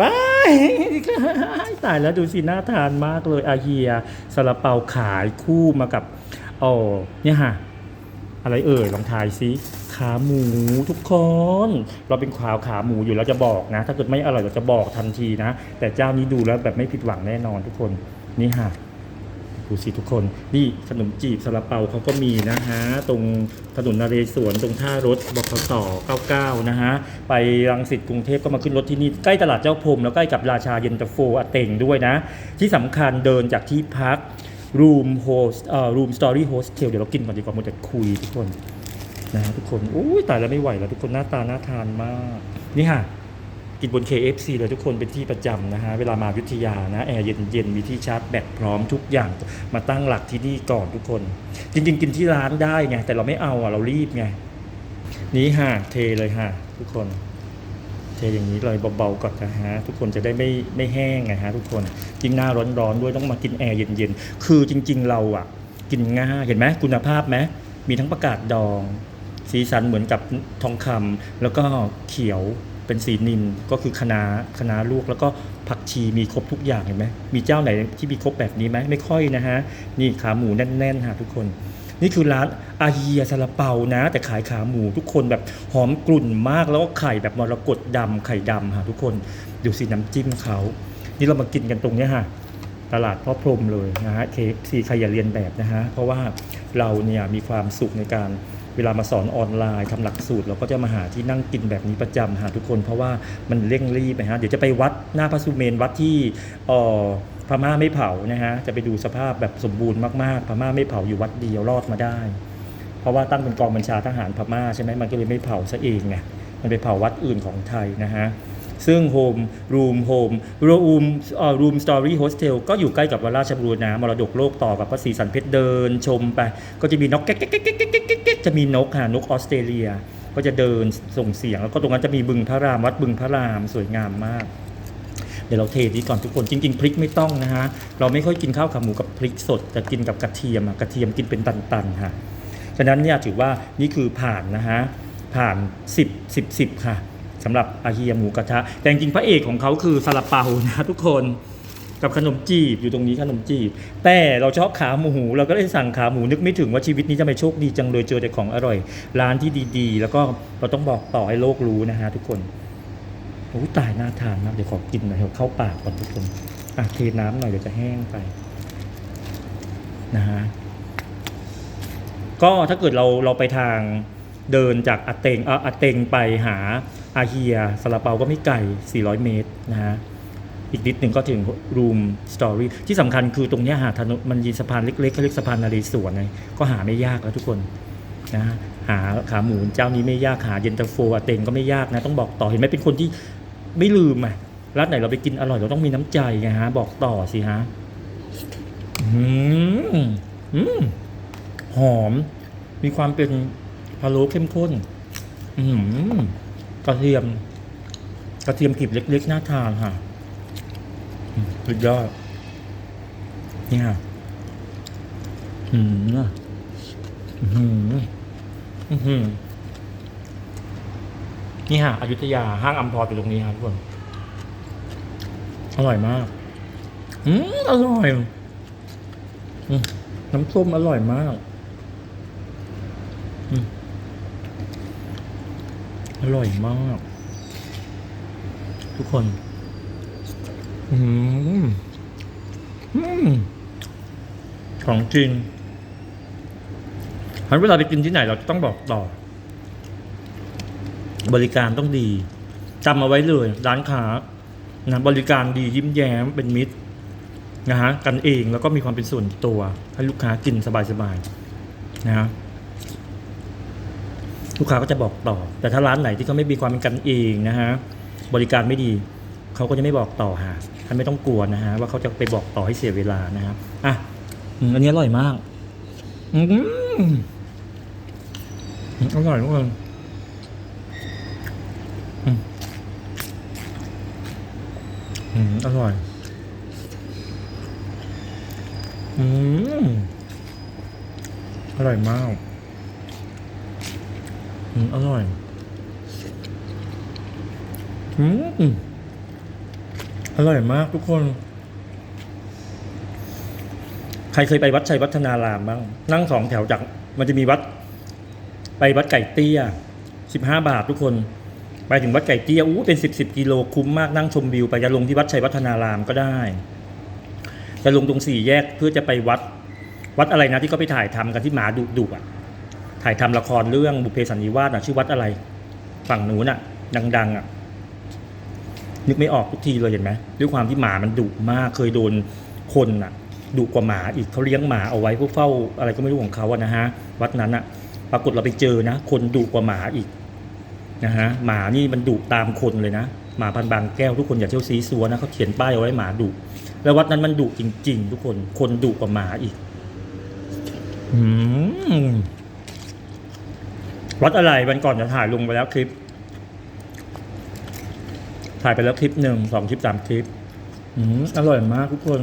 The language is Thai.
ว้ายตายแล้วดูสิน่าทานมากเลยอาเฮียซาลาเปาขายคู่มากับโอ้เนี่ยฮะอะไรเอ่ยลองทายซิขาหมูทุกคน เราเป็นข่าวขาหมูอยู่แล้วจะบอกนะ ถ้าเกิดไม่อร่อยเราจะบอกทันทีนะ แต่เจ้านี้ดูแล้วแบบไม่ผิดหวังแน่นอนทุกคนนี่ฮะ ดูสิทุกคน นี่ขนมจีบซาลาเปาเขาก็มีนะฮะ ตรงถนนนาเรศวรตรงท่ารถบขส99 นะฮะ ไปรังสิตกรุงเทพก็มาขึ้นรถที่นี่ ใกล้ตลาดเจ้าพรมแล้วใกล้กับราชาเย็นตาโฟอเต็งด้วยนะ ที่สำคัญเดินจากที่พัก Room Host เอ่อ Room Story Hostel เดี๋ยวเรากินก่อนดีกว่ามันจะคุยทุกคนนะฮะทุกคนอุ้ยตายแล้วไม่ไหวแล้วทุกคนหน้าตาน่าทานมาก นี่ค่ะ กินบน KFC เลยทุกคนเป็นที่ประจำนะฮะ เวลามาอยุทยานะแอร์เย็นๆ มีที่ชาร์จแบตพร้อมทุกอย่างมาตั้งหลักที่นี่ก่อนทุกคน จริงๆ กินที่ร้านได้ไง แต่เราไม่เอาอะ เรารีบไง นี่ฮะเทเลยฮะทุกคน เทอย่างนี้เลยเบาๆก่อนนะฮะ ทุกคนจะได้ไม่ไม่แห้งไงฮะทุกคนยิ่งหน้าร้อนๆด้วยต้องมากินแอร์เย็นๆ คือจริง ๆ เราอะ กินง่ายเห็นไหมคุณภาพไหมมีทั้งประกาศดอง สีสันเหมือนกับทองคำแล้วก็เขียว เป็นสีนินก็คือคะน้าคะนาลวกแล้วก็ผักชีมีครบทุกอย่างเห็นไหมมีเจ้าไหนที่มีครบแบบนี้ไหมไม่ค่อยนะฮะนี่ขาหมูแน่นๆฮะทุกคน นี่คือร้านอาเฮียซาลาเปานะ แต่ขายขาหมูทุกคนแบบหอมกลุ่นมากแล้วก็ไข่แบบมรกตดำไข่ดำฮะทุกคนดูสิน้ำจิ้มเขานี่เรามากินกันตรงนี้ฮะตลาดพ่อพรมเลยนะฮะเคซีใครอย่าเรียนแบบนะฮะเพราะว่าเราเนี่ยมีความสุขในการ เวลามาสอนออนไลน์ทำหลักสูตร เราก็จะมาหาที่นั่งกินแบบนี้ประจำหาทุกคน เพราะว่ามันเร่งรีบนะฮะเดี๋ยวจะไปวัดหน้าพระสุเมนวัดที่อ่อพม่าไม่เผานะฮะจะไปดูสภาพแบบสมบูรณ์มากๆพม่าไม่เผาอยู่วัดเดียวรอดมาได้ เพราะว่าตั้งเป็นกองบัญชาทหารพม่าใช่ไหมมันก็เลยไม่เผาซะเองไงมันไปเผาวัดอื่นของไทยนะฮะ ซึ่งโฮมรูมโฮมรูมเอ่อรูมสตอรี่โฮสเทลก็อยู่ใกล้กับวัดราชบุรณามรดกโลกต่อกับพระศรีสันเพชรเดินชมไป ก็จะมีนกแก๊กแก๊กแก๊กแก๊กแก๊กแก๊กแก๊กจะมีนกค่ะนกออสเตรเลีย ก็จะเดินส่งเสียง แล้วก็ตรงนั้นจะมีบึงพระรามวัดบึงพระรามสวยงามมากเดี๋ยวเราเทนี้ก่อนทุกคนจริง ๆ พริกไม่ต้องนะฮะ เราไม่ค่อยกินข้าวขาหมูกับพริกสด แต่กินกับกระเทียมกระเทียมกินเป็นตันๆค่ะ ฉะนั้นเนี่ยถือว่านี่คือผ่านนะฮะ ผ่าน 10 10 10 ค่ะ สำหรับอาเฮียหมูกระทะ แต่จริงๆพระเอกของเขาคือซาลาเปานะทุกคนกับขนมจีบอยู่ตรงนี้ขนมจีบ แต่เราชอบขาหมู เราก็เลยสั่งขาหมูนึกไม่ถึงว่าชีวิตนี้จะไม่โชคดีจังเลยเจอแต่ของอร่อย ร้านที่ดีๆ แล้วก็เราต้องบอกต่อให้โลกรู้นะฮะทุกคนโอ้ตายน่าทานมากเดี๋ยวขอกินหน่อยเถอะเข้าปากก่อนทุกคนอะเทน้ำหน่อยเดี๋ยวจะแห้งไปนะฮะก็ถ้าเกิดเราเราไปทางเดินจากอาเตงอ่ออาเตงไปหา อาเฮียซาลาเปาก็ไม่ไกล 400 เมตรนะฮะ อีกนิดหนึ่งก็ถึงรูมสตอรี่ที่สำคัญคือตรงนี้หาถนนมันมีสะพานเล็กๆเขาเรียกสะพานนาเรศวรไงก็หาไม่ยากแล้วทุกคนนะฮะหาขาหมูเจ้านี้ไม่ยากหาเย็นตาโฟอาเตงก็ไม่ยากนะต้องบอกต่อเห็นไหมเป็นคนที่ไม่ลืมอะร้านไหนเราไปกินอร่อยเราต้องมีน้ำใจไงฮะบอกต่อสิฮะอืมอืมหอม มีความเป็นพะโล้เข้มข้น อืม กระเทียม กระเทียมกลีบเล็กๆน่าทานค่ะสุดยอดนี่ค่ะอืมอืมอืมนี่ค่ะอยุธยาห้างอัมพรอยู่ตรงนี้ครับทุกคนอร่อยมาก อืมอร่อยอน้ำส้มอร่อยมาก อืม อร่อยมาก ทุกคน อืมอืมของจริงหันเวลาไปกินที่ไหนเราจะต้องบอกต่อ บริการต้องดีจำเอาไว้เลย ร้านค้านะบริการดียิ้มแย้มเป็นมิตรนะฮะกันเองแล้วก็มีความเป็นส่วนตัว ให้ลูกค้ากินสบายๆนะฮะ ลูกค้าก็จะบอกต่อ แต่ถ้าร้านไหนที่เขาไม่มีความเป็นกันเองนะฮะบริการไม่ดีเขาก็จะไม่บอกต่อฮะท่านไม่ต้องกลัวนะฮะว่าเขาจะไปบอกต่อให้เสียเวลานะครับอะอันนี้อร่อยมากอืมอร่อยทุกคนอืมอร่อย อืมอร่อยมาก อืมอร่อย อืมอร่อยมากทุกคน ใครเคยไปวัดชัยวัฒนารามบ้าง นั่งสองแถวจาก มันจะมีวัด ไปวัดไก่เตี้ยสิบห้าบาททุกคน ไปถึงวัดไก่เตี้ยอู้เป็นสิบสิบกิโลคุ้มมากนั่งชมวิว ไปจะลงที่วัดชัยวัฒนารามก็ได้จะลงตรงสี่แยกเพื่อจะไปวัด วัดอะไรนะที่เขาไปถ่ายทำกันที่หมาดุดุอะ ถ่ายทำละครเรื่องบุพเพสันนิวาสอะชื่อวัดอะไร ฝั่งหนูน่ะ ดังๆอะนึกไม่ออกทุกทีเลยเห็นไหมด้วยความที่หมามันดุมากเคยโดนคนอะดุกว่าหมาอีกเขาเลี้ยงหมาเอาไว้เพื่อเฝ้าอะไรก็ไม่รู้ของเขาอะนะฮะวัดนั้นอะ ปรากฏเราไปเจอนะ คนดุกว่าหมาอีกนะฮะหมานี่มันดุตามคนเลยนะหมาพันบางแก้วทุกคนอย่าเที่ยวซีซัวนะเขาเขียนป้ายเอาไว้หมาดุแล้ววัดนั้นมันดุจริง ๆ ทุกคนคนดุกว่าหมาอีก อืม วัดอะไรวันก่อนจะถ่ายลงไปแล้วคลิป ถ่ายไปแล้วคลิปหนึ่งสองคลิปสามคลิป อืมอร่อยมากทุกคน